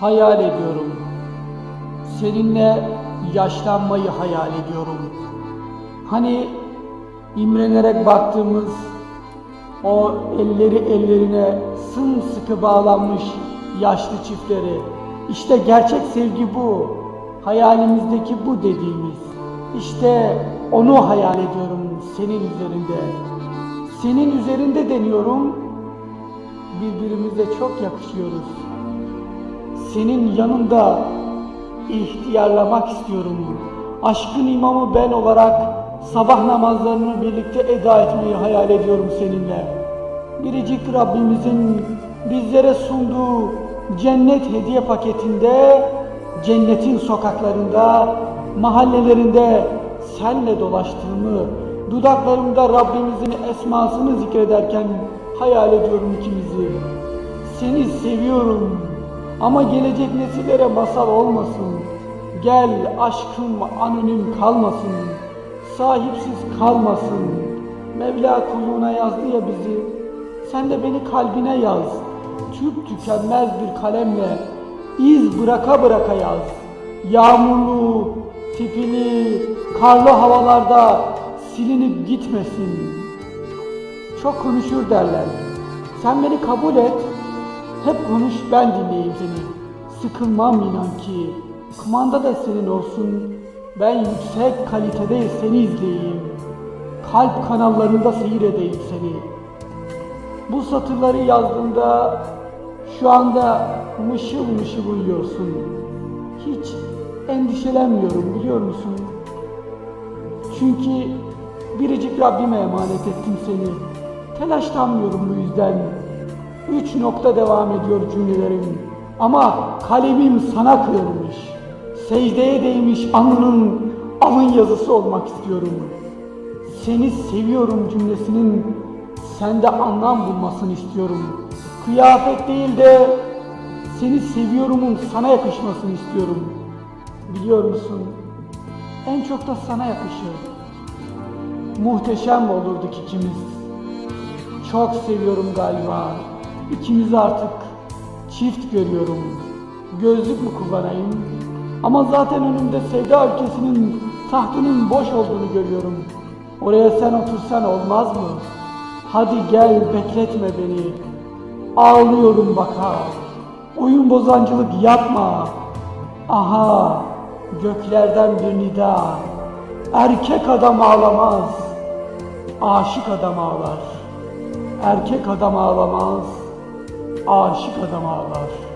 hayal ediyorum. Seninle yaşlanmayı hayal ediyorum. Hani imrenerek baktığımız o elleri ellerine sımsıkı bağlanmış yaşlı çiftleri. İşte gerçek sevgi bu. Hayalimizdeki bu dediğimiz. İşte onu hayal ediyorum senin üzerinde. Senin üzerinde deniyorum. Birbirimize çok yakışıyoruz. Senin yanında ihtiyarlamak istiyorum. Aşkın imamı ben olarak sabah namazlarını birlikte eda etmeyi hayal ediyorum seninle. Biricik Rabbimizin bizlere sunduğu cennet hediye paketinde, cennetin sokaklarında, mahallelerinde senle dolaştığımı, dudaklarımda Rabbimizin esmasını zikrederken hayal ediyorum ikimizi. Seni seviyorum ama gelecek nesillere masal olmasın. Gel aşkım anonim kalmasın, sahipsiz kalmasın. Mevla kulluğuna yazdı ya bizi, sen de beni kalbine yaz. Tüp tükenmez bir kalemle iz bıraka bıraka yaz. Yağmurlu, tipili, karlı havalarda silinip gitmesin. Çok konuşur derler. Sen beni kabul et. Hep konuş ben dinleyeyim seni. Sıkılmam inan ki. Kumanda da senin olsun. Ben yüksek kalitede seni izleyeyim. Kalp kanallarında seyir edeyim seni. Bu satırları yazdığımda şu anda mışıl mışıl uyuyorsun. Hiç endişelenmiyorum biliyor musun? Çünkü biricik Rabbime emanet ettim seni. Telaşlanmıyorum bu yüzden. Üç nokta devam ediyor cümlelerim. Ama kalemim sana kırılmış. Secdeye değmiş alnının alın yazısı olmak istiyorum. Seni seviyorum cümlesinin sende anlam bulmasını istiyorum. Kıyafet değil de seni seviyorumun sana yakışmasını istiyorum. Biliyor musun? En çok da sana yakışır. Muhteşem olurduk ikimiz. Çok seviyorum galiba. İkimizi artık çift görüyorum. Gözlük mü kullanayım? Ama zaten önümde sevda ülkesinin tahtının boş olduğunu görüyorum. Oraya sen otursan olmaz mı? Hadi gel bekletme beni. Ağlıyorum baka. Oyun bozancılık yapma. Aha göklerden bir nida. Erkek adam ağlamaz. Aşık adam ağlar. Erkek adam ağlamaz. Aşık adam ağlar.